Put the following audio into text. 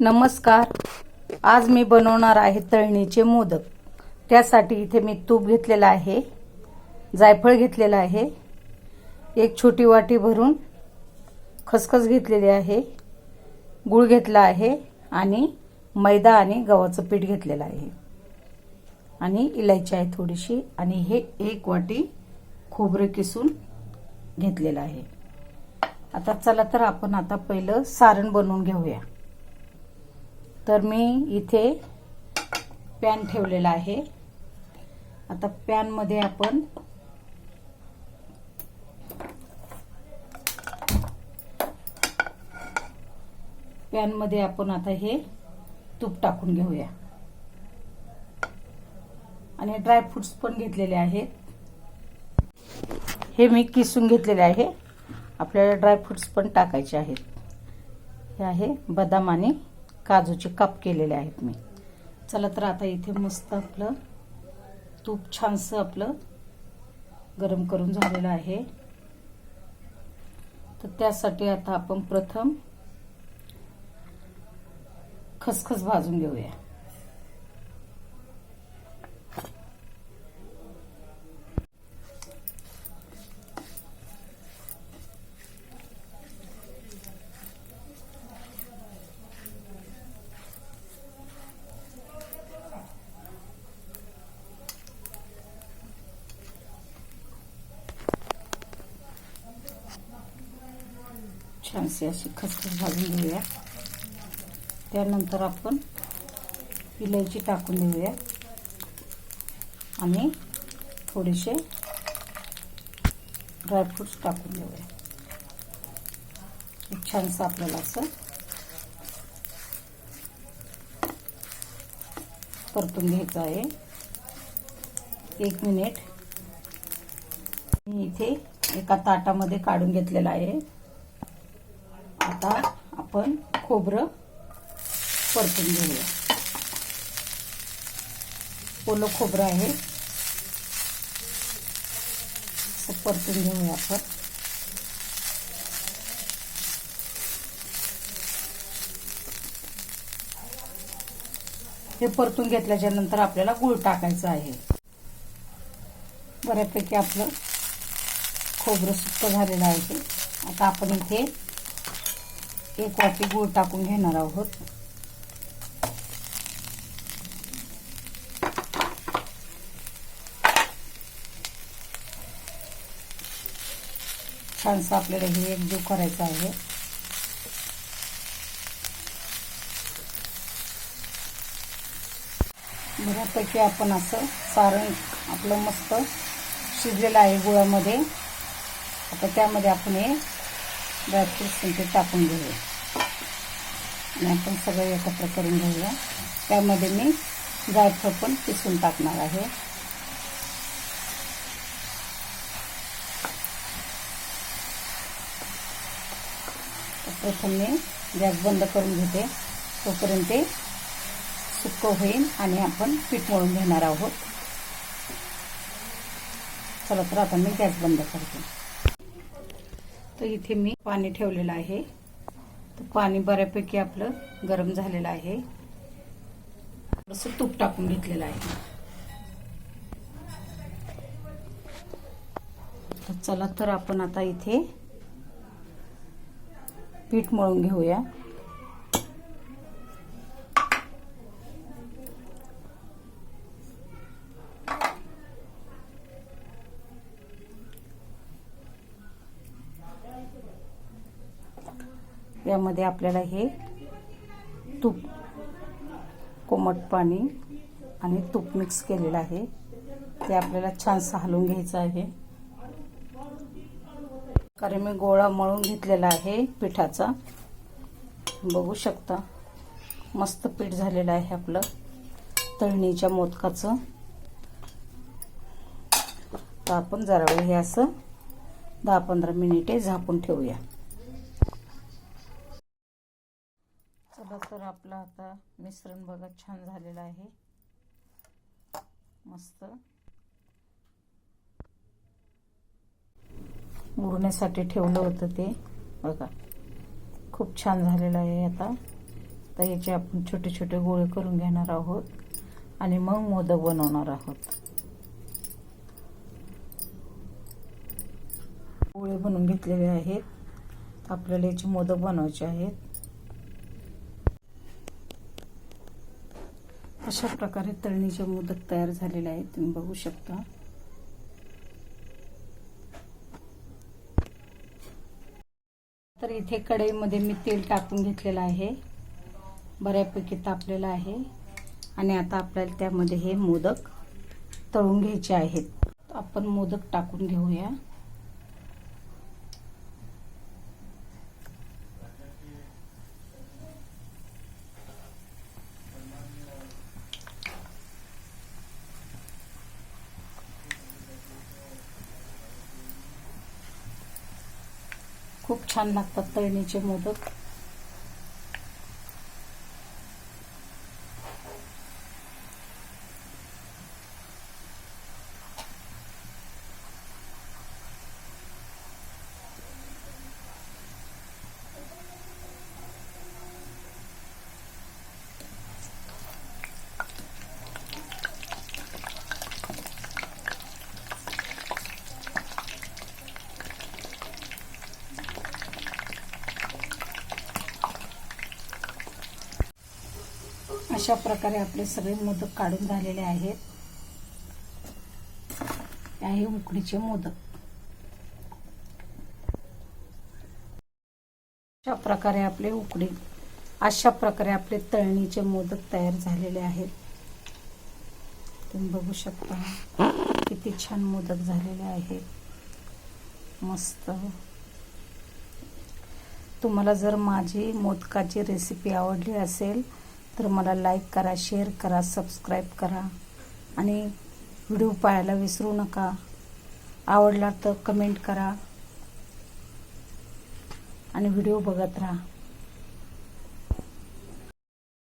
नमस्कार. आज मी बनवणार आहे तळणीचे मोदक. त्यासाठी इथे मी तूप घेतलेलं आहे जायफळ घेतलेलं आहे एक छोटी वाटी भरून खसखस घेतलेली आहे गूळ घेतला आहे आणि मैदा आणि गव्हाचं पीठ घेतलेलं आहे. आणि इलायची आहे थोडीशी आणि हे एक वाटी खोबरं किसून घेतलेलं आहे. आता चला तर आपण आता पहिलं सारण बनवून घेऊया. तर मी इथे पॅन ठेवलेला आहे. आता पॅनमध्ये आपण पॅनमध्ये आपण आता हे तूप टाकून घेऊया. आणि ड्रायफ्रुट्स पण घेतलेले आहेत. हे मी किसून घेतलेले आहे. आपल्याला ड्रायफ्रुट्स पण टाकायचे आहेत. हे आहे बदाम आणि काजूचे काप केलेले आहेत मी. चला तर आता इथे मस्त आपलं तूप छानसं आपलं गरम करून झालेलं आहे. तर त्यासाठी आता आपण प्रथम खसखस भाजून घेऊया. छानशी अशी खसखस भाजून घेऊया. त्यानंतर आपण इलायची टाकून देऊया. आणि थोडेसे ड्रायफ्रुट्स टाकून देऊया. एक छानसं आपल्याला असं परतून घ्यायचं आहे. एक मिनिट मी इथे एका ताटामध्ये काढून घेतलेला आहे. आता आपण खोबरं परतून घेऊया. ओलं खोबरं आहे. परतून घेऊया आपण. हे परतून घेतल्याच्या नंतर आपल्याला गुळ टाकायचं आहे. बऱ्यापैकी आपलं खोबरं सुक्क झालेलं आहे. आता आपण इथे एक वाटी गूळ टाकून घेणार आहोत. छानसं आपल्याला हे एकजीव करायचं आहे. बऱ्यापैकी आपण असं सारण आपलं मस्त शिजलेलं आहे गुळामध्ये. आता त्यामध्ये आपण हे ड्रायफ्रुट्स ते टाकून घेऊया. आणि आपण सगळं एकत्र करून घेऊया. त्यामध्ये मी जायफळ पण पिसून टाकणार आहे. प्रथम मी गॅस बंद करून घेते. तोपर्यंत ते सुक्क होईल आणि आपण पीठ मळून घेणार आहोत. चला तर आता मी गॅस बंद करते. तर इथे मी पाणी ठेवलेलं आहे. तर पाणी बऱ्यापैकी आपलं गरम झालेलं आहे. थोडंसं तूप टाकून घेतलेलं आहे. तर चला तर आपण आता इथे पीठ मळून घेऊया. यामध्ये आपल्याला हे तूप कोमट पाणी आणि तूप मिक्स केलेलं आहे. ते आपल्याला छानसं हलवून घ्यायचं आहे. कारण मी गोळा मळून घेतलेला आहे पिठाचा. बघू शकता मस्त पीठ झालेलं आहे आपलं तळणीच्या मोदकाचं. तर आपण जरा वेळ हे असं दहा पंधरा मिनिटे झाकून ठेवूया. बघा तर आपला आता मिश्रण बघा छान झालेलं आहे. मस्त. उरण्यासाठी ठेवलं होतं ते. बघा खूप छान झालेलं आहे आता. तर याचे आपण छोटे छोटे गोळे करून घेणार आहोत आणि मग मोदक बनवणार आहोत. गोळे बनवून घेतलेले आहेत. आपल्याला याचे मोदक बनवायचे आहेत. अशा प्रकारे तळणीचे मोदक तयार झालेले आहेत तुम्ही बघू शकता. तर इथे कढईमध्ये मी तेल टाकून घेतलेलं आहे. बऱ्यापैकी तापलेलं आहे. आणि आता आपल्याला त्यामध्ये हे मोदक तळून घ्यायचे आहेत. आपण मोदक टाकून घेऊया. खूप छान लागतात तळणीचे मोदक. अशा प्रकारे आपले सगळे मोदक काढून झालेले आहेत. आहे उकडीचे मोदक. अशा प्रकारे आपले उकडी अशा प्रकारे आपले तळणीचे मोदक तयार झालेले आहेत. तुम्ही बघू शकता किती छान मोदक झालेले आहेत. मस्त. तुम्हाला जर माझी मोदकाची रेसिपी आवडली असेल तर मला लाईक करा शेअर करा सबस्क्राईब करा. आणि व्हिडिओ पाहायला विसरू नका. आवडला तर कमेंट करा. आणि व्हिडिओ बघत राहा.